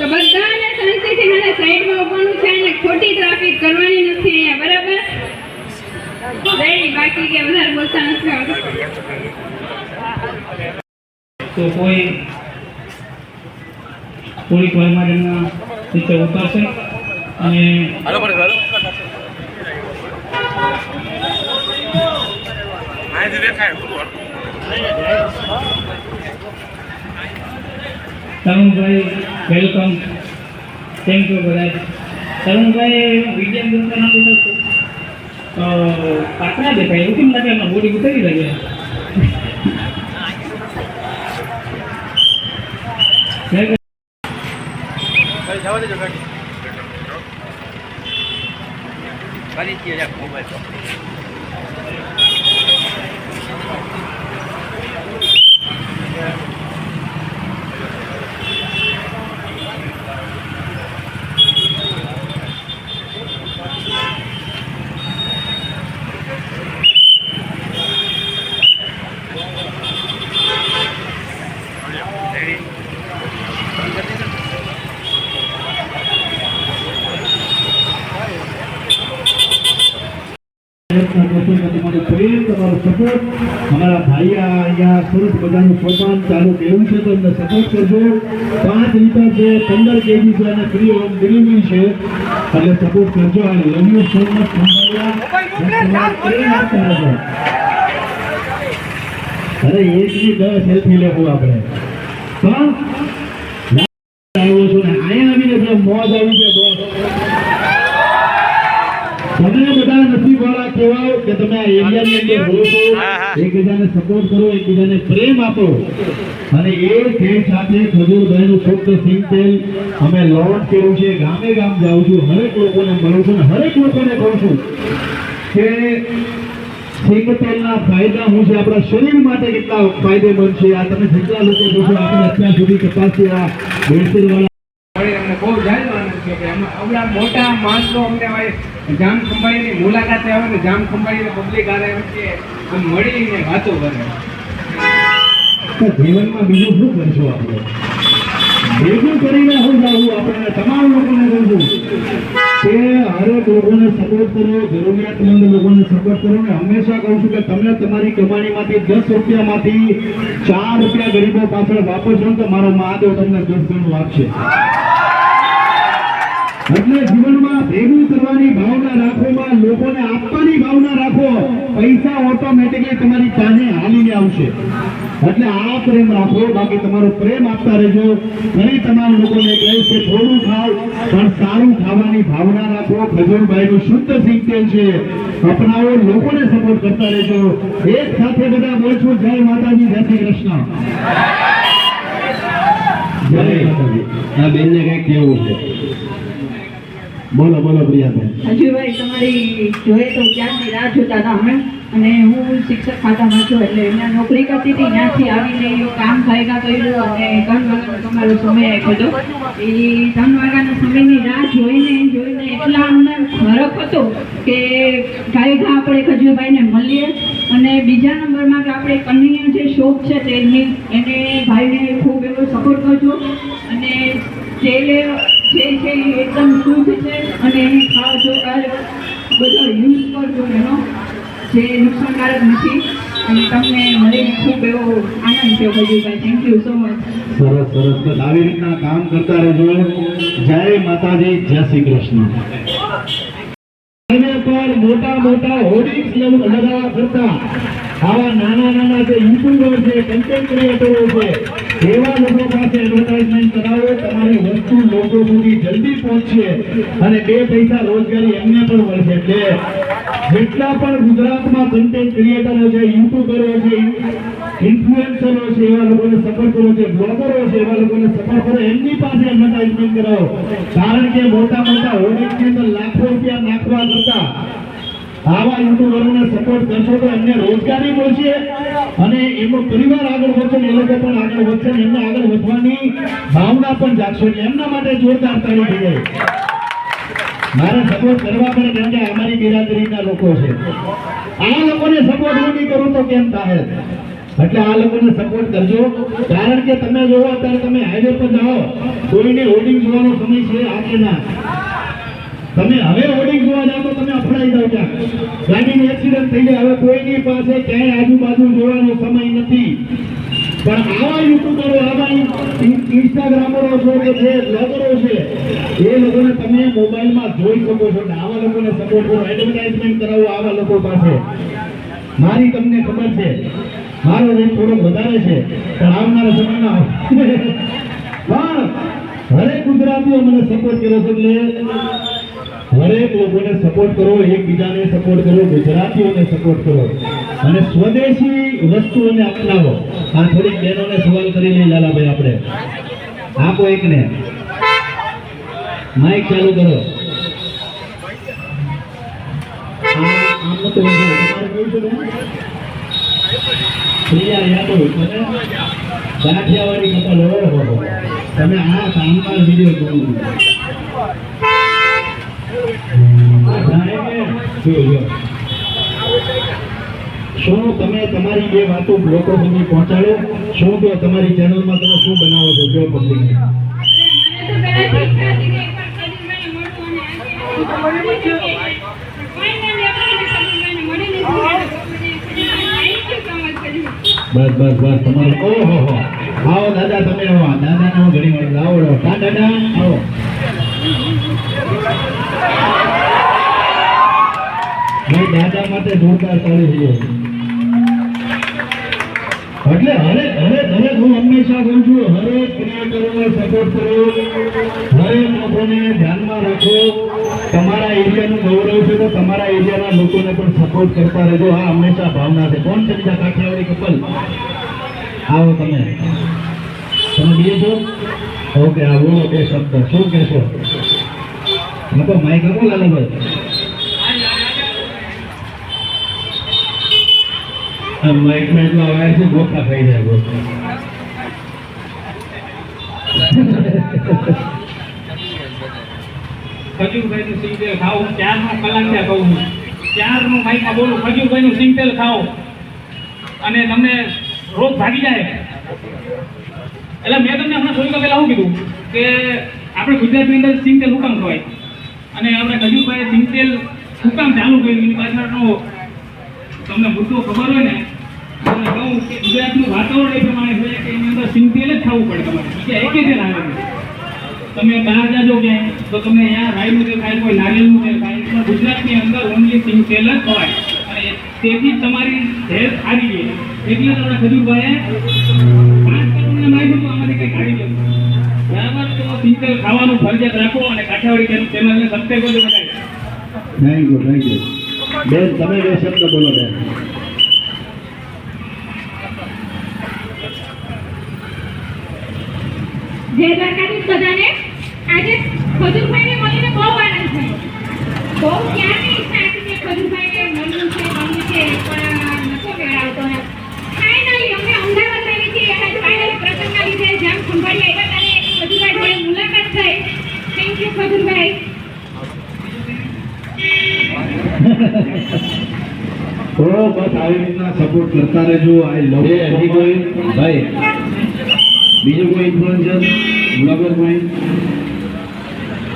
તો બધાને શાંતિથી મને સાઈડમાં ઊભવાનું છે અને ખોટી ટ્રાફિક કરવાની નથી અહીંયા બરાબર? રેડી બાકી કે વધારે બોલતા નથી તો કોઈ થોડીક વારમાં જ નીચે ઉતરશે અને અને તરુણભાઈ વેલકમ થેન્ક યુ બધા. તરુણભાઈ વીડિયો નથી તો પાકડા દેખાય. એવું કેમ લાગે એમાં બોડી ઉતરી લાગે જય મોબાઈલ કરશો તમારો તો કરજો. અને અરે એકની દસ સેલ્ફી લેવું આપણે. પણ આવ્યો છું ને અહીંયા મોજ આવી છે બોસ તમે બધા નસીબવાળા કે તમે આ એરિયાની અંદર રહો છો. એકબીજાને સપોર્ટ કરો એકબીજાને પ્રેમ આપો. અને એ તેલ સાથે ખજૂરભાઈનું શુદ્ધ સિંગ તેલ અમે લોન્ચ કર્યું છે ગામે ગામ જાઉં છું હરેક લોકોને મળું છું હરેક લોકોને કહું છું કે સિંગ તેલના ફાયદા હું છે? આપણા શરીર માટે કેટલા ફાયદેમંદ છે? આ તમે જેટલા લોકો જોશો આપણે અત્યાર સુધી તપાસ્યું. આ બહુ આનંદ છે કે આવડા મોટા માણસો અમને જામ ખંભાળીની મુલાકાતે આવે ને જામ ખંભાળીને પબ્લિક આરે કે મળીને વાતો કરે. જીવનમાં બીજું શું કરશું આપણે? ભેગું કરીને હું આપણે તમામ લોકોને કહું કે હરેક લોકોને સપોર્ટ કરો, જરૂરિયાતમંદ લોકોને સપોર્ટ કરો ને હંમેશા કહું છું કે તમે તમારી કમાણીમાંથી દસ રૂપિયામાંથી ચાર રૂપિયા ગરીબો પાછળ વાપરશો ને તો મારો મહાદેવ તમને દસ ગણું આપશે. એટલે જીવનમાં ભેગું કરવાની ભાવના રાખોમાં લોકોને આપવાની ભાવના રાખો, પૈસા ઓટોમેટિકલી તમારી પાસે હાલીને આવશે. એટલે આ પ્રેમ રાખો, બાકી તમારો પ્રેમ આપતા રહેજો. ઘણી તમામ લોકોને કહીશ કે થોડું ખાવ, પણ સારું ખાવાની ભાવના રાખો. ખજૂરભાઈનું શુદ્ધ સિંગ છે. અપનાવો, લોકોને સપોર્ટ કરતા રહેજો. એક સાથે બધા બોલશું જય માતાજી, જય શ્રી કૃષ્ણ. જય માતાજી. આ બેનને કંઈક કેવું છે. બોલો બોલો પ્રિયાબેન હજીભાઈ તમારી જોઈએ તો ક્યાંથી રાહ જોતા હતા અમે અને હું શિક્ષક ખાતામાં છું, એટલે એમને નોકરી કરતી હતી, ત્યાંથી આવીને કામ ખાયગા કર્યું અને ત્રણ વાગ્યાનો તમારો સમય આપ્યો હતો. એ ત્રણ વાગ્યાના સમયની રાહ જોઈને જોઈને એટલા અમને ફરક હતો કે ગાયગા આપણે ખજુભાઈને મળીએ અને બીજા નંબરમાં કે આપણે કન્યા જે શોખ છે તેની, એને ભાઈને ખૂબ એવો સપોર્ટ કરજો. અને તેલે એકદમ શુદ્ધ છે અને એને ખાવજો આ બધો યુઝ કરજો એનો, જે નુકસાનકારક નથી. અને તમને મળીને ખૂબ એવો આનંદ થયો Bhajibhai thank you so much સરસ સરસ. બસ આવી રીતના કામ કરતા રહેજો. જય માતાજી, જય શ્રી કૃષ્ણ. એના પર મોટા મોટા હોર્ડિંગ્સ લગાવવા કરતા આવા નાના નાના જે યુટ્યુબર છે કન્ટેન્ટ ક્રિએટરો છે એવા લોકો પાસે એડવર્ટાઇઝમેન્ટ કરાવો, તમારી વસ્તુ લોકો સુધી જલ્દી પહોંચશે અને બે પૈસા રોજગારી એમને પણ મળશે. એટલે જેટલા પણ ગુજરાતમાં કન્ટેન્ટ ક્રિએટરો છે યુટ્યુબરો છે ઇન્ફ્લુએન્સરો છે એવા લોકોને સપોર્ટ કરો છે બ્લોગરો છે એવા લોકોને સપોર્ટ કરો, એમની પાસે એડવર્ટાઇઝમેન્ટ કરાવો. કારણ કે મોટા મોટા હોર્ડિંગની અંદર લાખો રૂપિયા નાખવા કરતા આવા યુટ્યુબરોને સપોર્ટ કરશો તો એમને રોજગારી મળશે અને એમનો પરિવાર આગળ વધશે એ લોકો પણ આગળ વધશે એમને આગળ વધવાની ભાવના પણ જાગશે એમના માટે જોરદાર તાળી થઈ જાય. મારે સપોર્ટ કરવા પડે કેમ કે અમારી બિરાદરીના લોકો છે. આ લોકોને સપોર્ટ હું નહીં કરું તો કેમ થાય? એટલે આ લોકોને સપોર્ટ કરજો. કારણ કે તમે જોવો, અત્યારે તમે હાઈવે પર જાઓ, કોઈને હોર્ડિંગ જોવાનો સમય છે, આ કે ના? તમે હવે હોર્ડિંગ જોવા જાઓ તો તમે અફડાઈ જાઓ ત્યાં. ગાડીનો એક્સિડન્ટ થઈ જાય. હવે કોઈની પાસે ક્યાંય આજુબાજુ જોવાનો સમય નથી. પણ આવા યુટ્યુબરો, આવા ઇન્સ્ટાગ્રામરો છો કે જે બ્લોગરો છે, એ લોકોને તમે મોબાઈલમાં જોઈ શકો છો ને આવા લોકોને સપોર્ટ કરો. એડવર્ટાઇઝમેન્ટ કરાવો આવા લોકો પાસે. મારી તમને ખબર છે. મારો રેટ થોડો વધારે છે, પણ આવનારા સમયમાં પણ હરેક ગુજરાતીઓ મને સપોર્ટ કર્યો છે, એટલે હરેક લોકોને સપોર્ટ કરો, એકબીજાને સપોર્ટ કરો, ગુજરાતીઓને સપોર્ટ કરો. અને સ્વદેશી વસ્તુઓને અપનાવો. આ થોડીક બહેનોને સવાલ કરી લઈ લાલાભાઈ આપણે. આપો એકને. માઇક ચાલુ કરો? પ્રિયા યાદવ તમે ગાંઠિયાવાડી કપલ ઓહો. તમે આ કામમાં વીડિયો જોઉં શું તમે તમારી બે વાતો લોકો સુધી પહોંચાડો? શું કે તમારી ચેનલમાં તમે શું બનાવો છો? જો પબ્લિક. બસ બસ બસ, તમારું. ઓહો, હો. આવો, દાદા, તમે આવો. દાદાને હું ઘણી વાર લાવો દાદા, આવો. દાદા માટે જોરદાર ચાલી રહ્યો એટલે હરે હરે હરે હું હંમેશા કહું છું, હરેક ક્રિએટરોને સપોર્ટ કરો. હરેક લોકોને ધ્યાનમાં રાખો. તમારા એરિયાનું ગૌરવ છે તો તમારા એરિયાના લોકોને પણ સપોર્ટ કરતા રહેજો. આ હંમેશા ભાવના છે. કોણ છે બીજા કાઠિયાવાડી કપલ આવો તમે. તમે બીજો છો? ઓકે આવો બે શબ્દ. શું કહેશો? આપો માઇક આપો લાલાભાઈ માઇકમાં એટલો અવાજ છે ગોખા ખાઈ જાય ગોખા ખજૂરભાઈનું સિંગતેલ ખાઓ હું ચારનો કલાક ત્યાં કહું ચારનું માઇકમાં બોલું ખજૂરભાઈનું સિંગતેલ ખાઓ. અને તમને રોગ ભાગી જાય. એટલે મેં તમને હમણાં થોડીક પહેલા શું કીધું? કે આપણે ગુજરાતની અંદર સિંગતેલ અને આપણે ખજૂરભાઈએ સિંગતેલ હુકામ ચાલુ કર્યું. એની પાછળનો તમને મુદ્દો ખબર હોય ને, તમને કહું કે ગુજરાતનું વાતાવરણ એ પ્રમાણે છે કે એની અંદર સિંગતેલ જ ખાવું પડે તમારે. બીજા એકે તેલ તમે બહાર જાજો ક્યાંય, તો તમને અહીંયા રાઈનું તેલ ખાય, કોઈ નારિયેળનું તેલ ખાય. પણ ગુજરાતની અંદર ઓનલી સિંગતેલ જ ખવાય અને તેથી તમારી હેલ્થ સારી રહે. એટલે તમને ખજૂરભાઈએ પાંચ કરોડને માગ્યું ફરજિયાત રાખો અને કાઠિયાવાડી ચેનલને સબસ્ક્રાઈબ કરજો થેન્ક યુ થેન્ક યુ બેન તમે બે શબ્દ બોલો બેન. જય દ્વારકાધીશ બધાને આજે ખજૂરભાઈને મળીને બહુ આનંદ થયો. બહુ ક્યારની ઈચ્છા હતી કે ખજૂરભાઈને મળવું છે મળવું છે પણ નતો મેળ આવતો ફાઇનલી અમે અમદાવાદ આવી છીએ અને ફાઇનલી પ્રસંગના લીધે જેમ ખંભાળી આવ્યા ત્યારે ખજૂરભાઈ જોડે મુલાકાત થઈ યુ ખજૂરભાઈ બસ આવી રીતના સપોર્ટ કરતા રહેજો. આઈ લવ હજી કોઈ? ભાઈ બીજો કોઈ ઇન્ફ્લુએન્સર બ્લોગર કોઈ?